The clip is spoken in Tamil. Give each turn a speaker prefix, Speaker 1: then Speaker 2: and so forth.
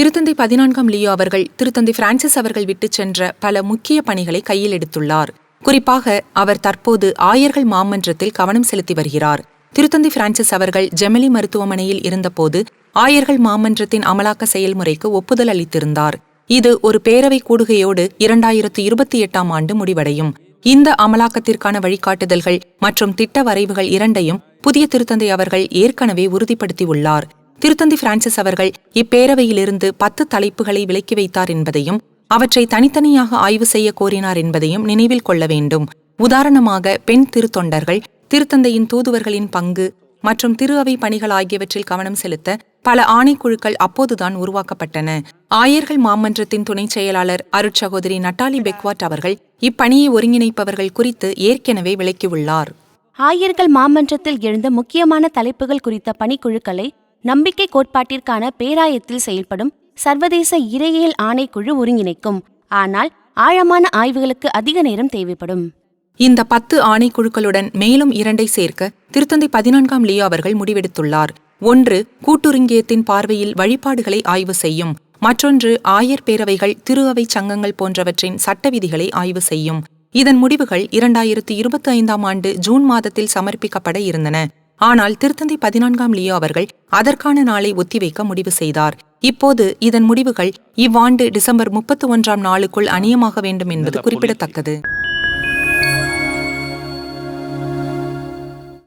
Speaker 1: திருத்தந்தை பதினான்காம் லியோ அவர்கள் திருத்தந்தை பிரான்சிஸ் அவர்கள் விட்டுச் சென்ற பல முக்கிய பணிகளை கையில் எடுத்துள்ளார். குறிப்பாக அவர் தற்போது ஆயர்கள் மாமன்றத்தில் கவனம் செலுத்தி வருகிறார். திருத்தந்தை பிரான்சிஸ் அவர்கள் ஜெமிலி மருத்துவமனையில் இருந்தபோது ஆயர்கள் மாமன்றத்தின் அமலாக்க செயல்முறைக்கு ஒப்புதல் அளித்திருந்தார். இது ஒரு பேரவை கூடுகையோடு இரண்டாயிரத்து இருபத்தி எட்டாம் ஆண்டு முடிவடையும். இந்த அமலாக்கத்திற்கான வழிகாட்டுதல்கள் மற்றும் திட்ட வரைவுகள் இரண்டையும் புதிய திருத்தந்தை அவர்கள் ஏற்கனவே உறுதிப்படுத்தியுள்ளார். திருத்தந்தி பிரான்சிஸ் அவர்கள் இப்பேரவையிலிருந்து பத்து தலைப்புகளை விலக்கி வைத்தார் என்பதையும் அவற்றை தனித்தனியாக ஆய்வு செய்ய கோரினார் என்பதையும் நினைவில் கொள்ள வேண்டும். உதாரணமாக பெண் திருத்தொண்டர்கள் திருத்தந்தையின் தூதுவர்களின் பங்கு மற்றும் திரு அவை பணிகள் ஆகியவற்றில் கவனம் செலுத்த பல ஆணைக்குழுக்கள் அப்போதுதான் உருவாக்கப்பட்டன. ஆயர்கள் மாமன்றத்தின் துணை செயலாளர் அருட்சகோதரி நட்டாலி பெக்வாட் அவர்கள் இப்பணியை ஒருங்கிணைப்பவர்கள் குறித்து ஏற்கனவே விளக்கியுள்ளார்.
Speaker 2: ஆயர்கள் மாமன்றத்தில் எழுந்த முக்கியமான தலைப்புகள் குறித்த பணிக்குழுக்களை நம்பிக்கை கோட்பாட்டிற்கான பேராயத்தில் செயல்படும் சர்வதேச இறையியல் ஆணைக்குழு ஒருங்கிணைக்கும். ஆனால் ஆழமான ஆய்வுகளுக்கு அதிக நேரம் தேவைப்படும்.
Speaker 1: இந்த பத்து ஆணைக்குழுக்களுடன் மேலும் இரண்டை சேர்க்க திருத்தந்தை பதினான்காம் லியோ அவர்கள் முடிவெடுத்துள்ளார். ஒன்று கூட்டுருங்கியத்தின் பார்வையில் வழிபாடுகளை ஆய்வு செய்யும். மற்றொன்று ஆயர் பேரவைகள் திரு அவை சங்கங்கள் போன்றவற்றின் சட்ட விதிகளை ஆய்வு செய்யும். இதன் முடிவுகள் இரண்டாயிரத்தி இருபத்தி ஐந்தாம் ஆண்டு ஜூன் மாதத்தில் சமர்ப்பிக்கப்பட இருந்தன. ஆனால் திருத்தந்தை பதினான்காம் லியோ அவர்கள் அதற்கான நாளை ஒத்திவைக்க முடிவு செய்தார். இப்போது இதன் முடிவுகள் இவ்வாண்டு டிசம்பர் முப்பத்தி ஒன்றாம் நாளுக்குள் அணியமாக வேண்டும் என்பது குறிப்பிடத்தக்கது.